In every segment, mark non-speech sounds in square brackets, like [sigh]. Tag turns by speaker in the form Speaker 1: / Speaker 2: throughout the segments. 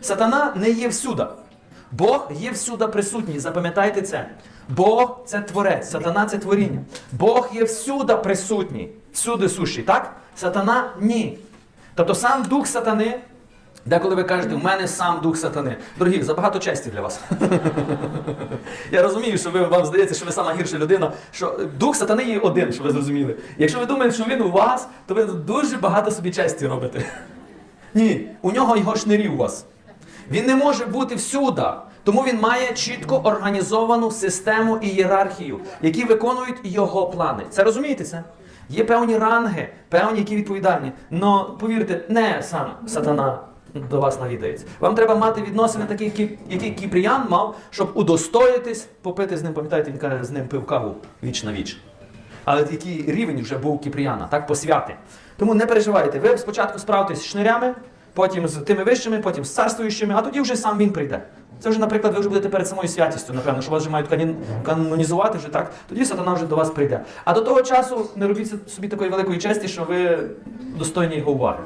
Speaker 1: Сатана не є всюди. Бог є всюди присутній. Запам'ятайте це. Бог це творець, сатана це творіння. Бог є всюди присутній, всюди сущий, так? Сатана ні. Тобто сам дух сатани, деколи ви кажете, у мене сам дух сатани. Дорогі, забагато честі для вас. [laughs] Я розумію, що ви, вам здається, що ви сама гірша людина, що дух сатани є один, що ви зрозуміли. Якщо ви думаєте, що він у вас, то ви дуже багато собі честі робите. [laughs] Ні, у нього його шнирі у вас. Він не може бути всюди. Тому він має чітко організовану систему і ієрархію, які виконують його плани. Це розумієте це? Є певні ранги, певні, які відповідальні. Но повірте, не сам сатана до вас навідається. Вам треба мати відносини такі, які, Кіпріян мав, щоб удостоїтись, попити з ним, пам'ятаєте, він каже, з ним пив каву віч на віч. Але який рівень вже був Кіпріяна, так, посвяти. Тому не переживайте, ви спочатку справитесь з шнирями, потім з тими вищими, потім з царствуючими, а тоді вже сам він прийде. Це вже, наприклад, ви вже будете перед самою святістю, напевно, що вас вже мають канонізувати вже так, тоді сатана вже до вас прийде. А до того часу не робіть собі такої великої честі, що ви достойні його уваги.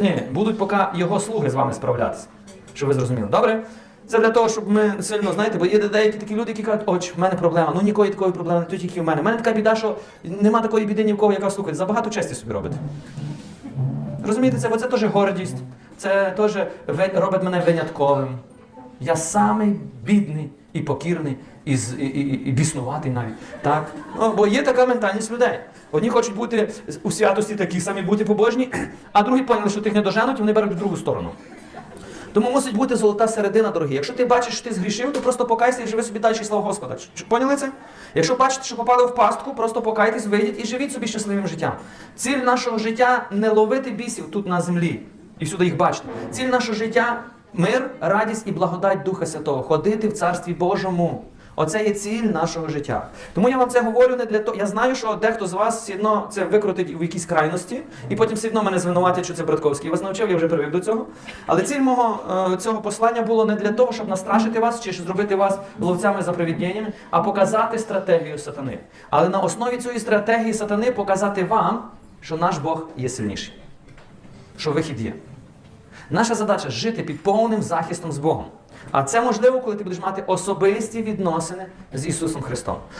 Speaker 1: Ні, будуть поки його слуги з вами справлятися. Щоб ви зрозуміли. Добре? Це для того, щоб ми сильно, знаєте, бо є деякі такі люди, які кажуть, оч, в мене проблема, ну нікої такої проблеми, не тільки в мене. У мене така біда, що нема такої біди ні в кого, яка слухає. Забагато честі собі робите. Розумієте, це, бо це теж гордість, це теж робить мене винятковим. Я самий бідний і покірний, і, і, і, і біснуватий навіть. Так? Ну, бо є така ментальність людей. Одні хочуть бути у святості такі самі бути побожні, [clears throat] а другі поняли, що тих не доженуть, і вони беруть в другу сторону. Тому мусить бути золота середина, дорогі. Якщо ти бачиш, що ти згрішив, то просто покайся і живи собі далі, слава Господа. Поняли це? Якщо бачите, що попали в пастку, просто покайтесь, вийдіть і живіть собі щасливим життям. Ціль нашого життя не ловити бісів тут на землі і всюди їх бачити. Ціль нашого життя мир, радість і благодать Духа Святого. Ходити в Царстві Божому. Оце є ціль нашого життя. Тому я вам це говорю не для того. Я знаю, що дехто з вас все одно це викрутить в якійсь крайності, і потім все одно мене звинуватять, що це Братковський. Я вас навчив, я вже привик до цього. Але ціль мого е, цього послання було не для того, щоб настрашити вас чи зробити вас ловцями за привідіннями, а показати стратегію сатани. Але на основі цієї стратегії сатани показати вам, що наш Бог є сильніший, що вихід є. Наша задача жити під повним захистом з Богом. А це можливо, коли ти будеш мати особисті відносини з Ісусом Христом.